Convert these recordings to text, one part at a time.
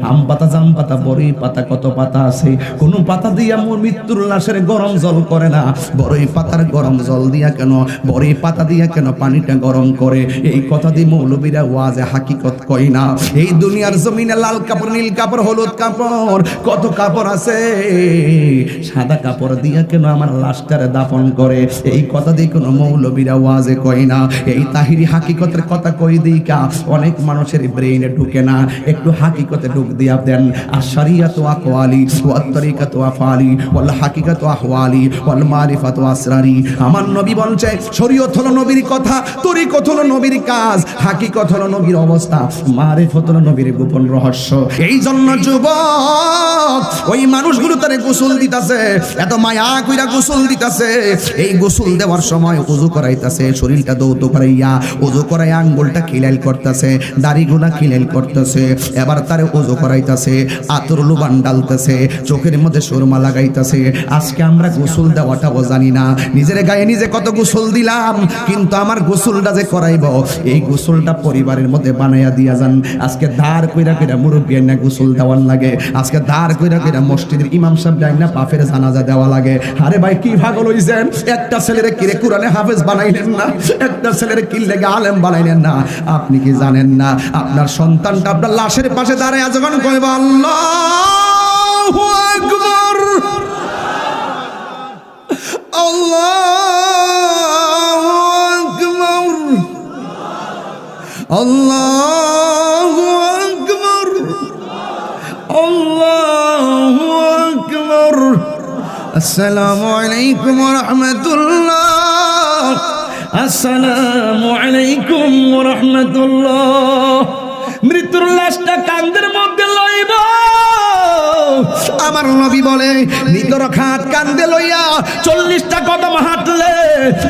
আম পাতা, জাম পাতা বড়ই পাতা, কত পাতা আছে? কোন পাতা দিয়া মোর মৃত্যুর লাশের গরম জল করে না। বড়ই পাতার গরম জল দিয়া কেন? বড়ই পাতা দিয়া কেন পানিটা গরম করে? এই কথা দিয়ে মৌলবীরা ওয়াজে হাকিকত কই না। এই দুনিয়ার জমিনে লাল কাপড়, নীল কাপড়, হলুদ কাপড়, কত কাপড় আছে? সাদা কাপড় দিয়া কেন আমার লাশটারে দাফন করে? এই কথা দিয়ে কোনো মৌলবীরা ওয়াজে কই না। এই তাহিরি হাকিকতের কথা কই দিই কা? অনেক মানুষের ব্রেইনে ঢুকে না। একটু হাকিকতে ঢুক দিয়া দেন আর শরিয়াত আকওয়ালি, ওয়াত তরিকাত আফআলি, ওয়াল হাকিকাত আহওয়ালি, ওয়াল মারিফাত আসরারি। আমার নবী বলছে, শরীয়ত হলো নবীর কথা, তরিকত হলো নবীর কাজ, হাকিকত হলো নবীর অবস্থা, মারিফত হলো নবীর গোপন রহস্য। এই জন্য যুবক, ওই মানুষগুলো তারে গোসল দিতাছে, এত মায়া কইরা গোসল দিতাছে। এই গোসল দেওয়ার সময় উজু করাইতাছে, শরীরটা দৌত করাইয়া, উজু করাই আঙ্গুলটা খিলাইল করতেছে, দাড়িগুলা খিলাইল করতেছে। এবার তারে উজু করাইতাছে, আতর লুবান ডালতেছে, চোখের মধ্যে সুরমা লাগাইতাছে। আজকে আমরা গোসল দেওয়াটাও জানি না। নিজের গায়ে নিজে কত গোসল দিলাম, কিন্তু আমার গোসলটা যে করাইব, এই গোসলটা পরিবারের মধ্যে বানাইয়া দিয়া যান। আজকে দাঁড় কইরা কইরা মুরব্বী না গোসল দেওয়ার লাগে। আজকে দাঁড় কইরা কইরা মসজিদের ইমাম সাহেব যাই না পাফের জানাজা দেওয়া লাগে। আরে ভাই, কি ভাগল হইছেন? একটা ছেলেরে কিরে কোরআনে হাফেজ বানাইলেন না? একটা ছেলেরে কি লেগে আলেম বানাইলেন না? আপনি কি জানেন না? আপনার সন্তানটা আপনার লাশের পাশে দাঁড়ায় যখন কইব, আল্লাহু আকবার। আল্লাহু আকবার। আল্লাহু আকবার। আল্লাহু আকবার। আসসালামু আলাইকুম ওয়া রাহমাতুল্লাহ। আসসালামু আলাইকুম ওয়া রাহমাতুল্লাহ। মৃত্যুর লাশটা কান্দের মধ্যে লইব। আমার নবী বলে মৃতর খাত কান্দে লইয়া চল্লিশটা কদম হাঁটলে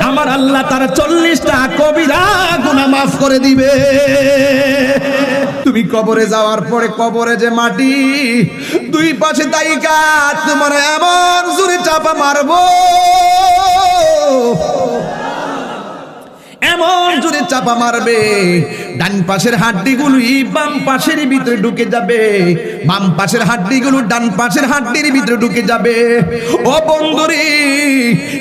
আমার আল্লাহ তার চল্লিশটা কবিরা গুনাহ মাফ করে দিবে। তুমি কবরে যাওয়ার পরে কবরে যে মাটি, দুই পাশে দায়িকা তোমার এমন জোরে চাপা মারবো। এমন জোরে চাপা মারবে ডান পাশের হাড্ডিগুলো বাম পাশের ভিতরে ঢুকে যাবে। বাম পাশের হাড্ডিগুলো ডান পাশের হাড্ডির ভিতরে ঢুকে যাবে। ও বন্ধুরে,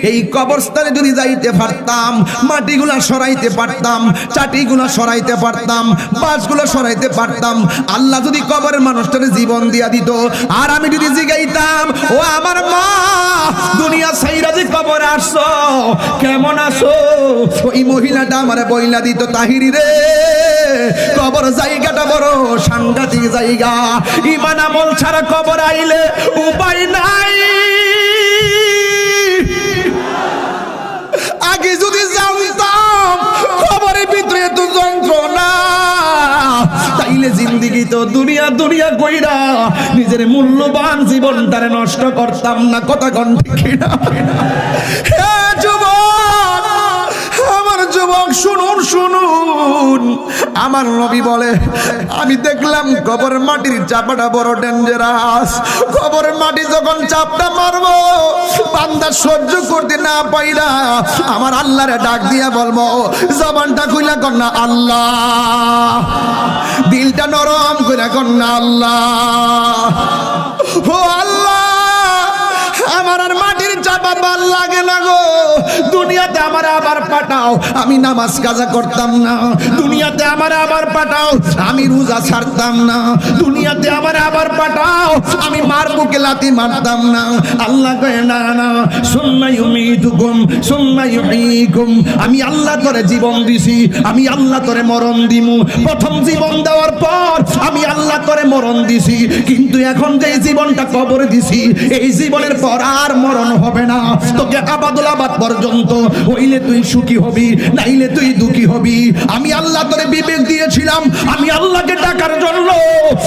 এই কবরস্থানে যদি যাইতে পারতাম, মাটিগুলা সরাইতে পারতাম, চাটিগুলা সরাইতে পারতাম বাসগুলো সরাইতে পারতাম, আল্লাহ যদি কবরের মানুষটারে জীবন দিয়া দিত, আর আমি যদি জিগাইতাম, ও আমার মা, দুনিয়া সাইরা যে কবরে আসছো, কেমন আছো? ওই মহিলাটা আমার বইলা দিত, তাহিরি রে। কবর জায়গাটা বড় সাংঘাতিক জায়গা। ইমান আমল ছাড়া কবর আইলে উপায় নাই। আগে যদি জানতাম খবরের ভিতরে এত যন্ত্রণা, তাইলে জিন্দিগি তো দুনিয়া দুনিয়া কইরা নিজের মূল্যবান জীবনটারে নষ্ট করতাম না, কথা কণ্ঠে কিনা? হে যুবক শুনুন। আমার নবী বলে, আমি দেখলাম কবর মাটির চাপাটা বড় ডেঞ্জারাস কবর মাটি যখন চাপটা মারবো, বান্দা সহ্য করতে না পাইরা আমার আল্লাহরে ডাক দিয়া বলব, জবানটা খুইলা কন্যা আল্লাহ। দিলটা নরম করে কন্যা আল্লাহ। ও আল্লাহ, আমার আর মাটির চাপা ভালো লাগে না গো। দুনিয়াতে আমার আবার পাঠাও। আমি নামাজ কাজা করতাম না। দুনিয়াতে আমার আবার পাঠাও। আমি রোজা ছাড়তাম না। দুনিয়াতে আমার আবার পাঠাও। আমি মার বুকে লাতি মারতাম না। আল্লাহ কয়ে, না না সুন্নাই উমিদুকুম সুন্নাই উমিকুম আমি আল্লাহ তোরে জীবন দিছি। আমি আল্লাহ তোরে মরণ দিমু। প্রথম জীবন দেওয়ার পর আমি আল্লাহ তোরে মরণ দিছি। কিন্তু এখন যে জীবনটা কবরে দিছি, এই জীবনের পর আর মরণ হবে না। তোকে আবাদুল আবাদ পর্যন্ত হইলে তুই সুখী হবি, নাইলে তুই দুঃখী হবি। আমি আল্লাহ তোরে বিবেক দিয়েছিলাম, আমি আল্লাহকে ডাকার জন্য।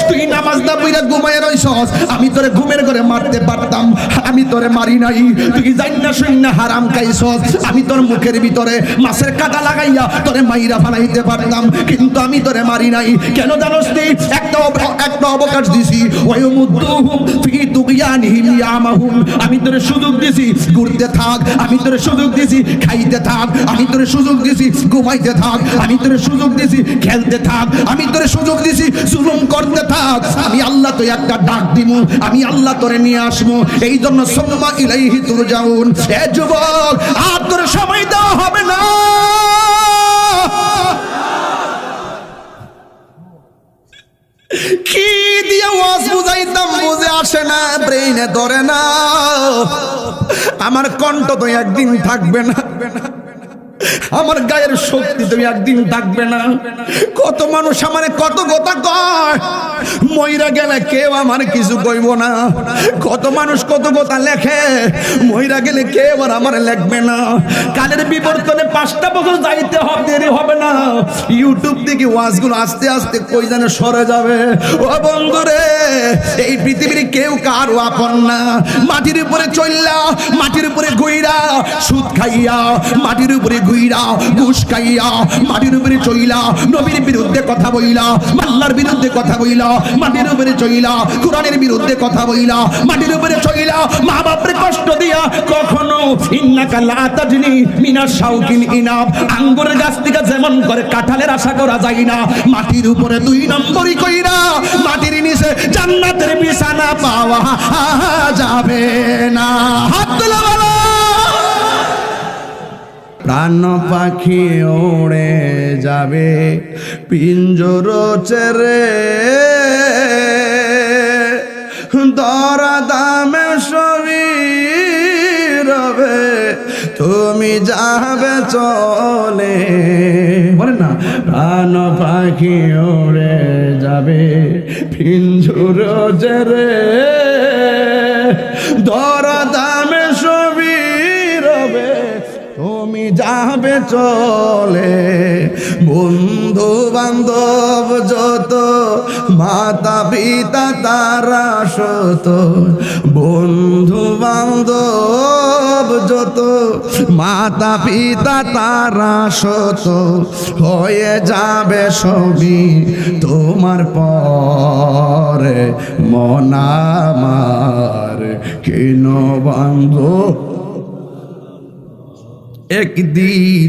তুই নামাজ না বইরা ঘুমায় রইছস, আমি তোরে ঘুমের ঘরে মারতে পারতাম, আমি তোরে মারি নাই। তুই জান্না শুননা হারাম খাইছস, আমি তোর মুখের ভিতরে মাছের কাটা লাগাইয়া তোরে মাইরা ফালাইতে পারতাম, কিন্তু আমি তোরে মারি নাই। কেন জানোস নি? একটা একটা অবকাশ দিছি। ওয়ায়ুমুদ্দুহুম ফি তুগয়ানিহিম ইয়ামাহুম আমি তোরে সুযোগ দিছি, ঘুরতে থাক, আমি তোরে সুযোগ দিছি খাইতে থাক, আমি তোরে সুযোগ দিছি, ঘুমাইতে থাক, আমি তোরে সুযোগ দিছি, খেলতে থাক, আমি তোরে সুযোগ দিছি, জুলুম করতে থাক। আমি আল্লাহ তো একটা ডাক দিমু, আমি আল্লাহ তোরে নিয়ে আসব এই জন্য সম্মা ইলাইহি তুরজাউন। এ যুবক, আর তোরে সময় দেওয়া হবে না। কি দিয়ে ওয়াজ বুঝাইতাম, বুঝে আসে না, ব্রেইনে ধরে না। আমার কণ্ঠ তো একদিন থাকবে না। আমার গায়ের শক্তি তুমি একদিন থাকবে না। কত মানুষ আমার কত কথা কয়। মইরা গেলে কেউ আমার কিছু কইব না। কত মানুষ কত কথা লেখে। মইরা গেলে কেউ আর আমার লেখবে না। কালের বিবর্তনে পাঁচটা বছর যাইতে হবে, দেরি হবে না। ইউটিউব থেকে ওয়াজগুলো আস্তে আস্তে কই জানে সরে যাবে। ও বন্ধুরে, এই পৃথিবীর কেউ কারও আপন না। মাটির উপরে চললা মাটির উপরে গুইরা সুদ খাইয়া, মাটির উপরে গুইরা ঘুষ খাইয়া, মাটির উপরে চইলা, নবীর বিরুদ্ধে কথা বইলা আল্লাহর বিরুদ্ধে কথা বইলা, মাটির উপরে চইলা, কোরআনের বিরুদ্ধে কথা বইলা, মাটির উপরে চইলা মা বাপরে কষ্ট দিয়া কখনো ইন্নাকা লা তাজনি মিনাশ শাউকিন ইনাব আঙ্গুরের গাছ থেকে যেমন করে কাঁঠালের আশা করা যায় না, মাটির উপরে দুই নম্বরই কইরা, মাটির নিচে জান্নাতের বিছানা পাওয়া যাবে না। প্রাণ পাখি ওড়ে যাবে, পিঞ্জর চেরে। দরা দামে সবই রবে তুমি যাবে চলে। বলেন না প্রাণ পাখি ওড়ে যাবে, পিঞ্জুর চেরে। যাবে চলে। বন্ধু বান্ধব যত মাতা পিতা তারা শত বন্ধু বান্ধব যত মাতা পিতা তারা শত হয়ে যাবে সবই তোমার পরে। মনামার কেন বান্ধব? একদিন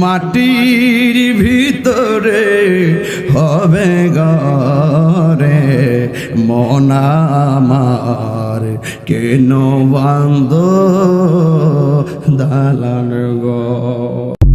মাটির ভিতরে হবে গরে মনামার কেন বান্ধ দালান গো?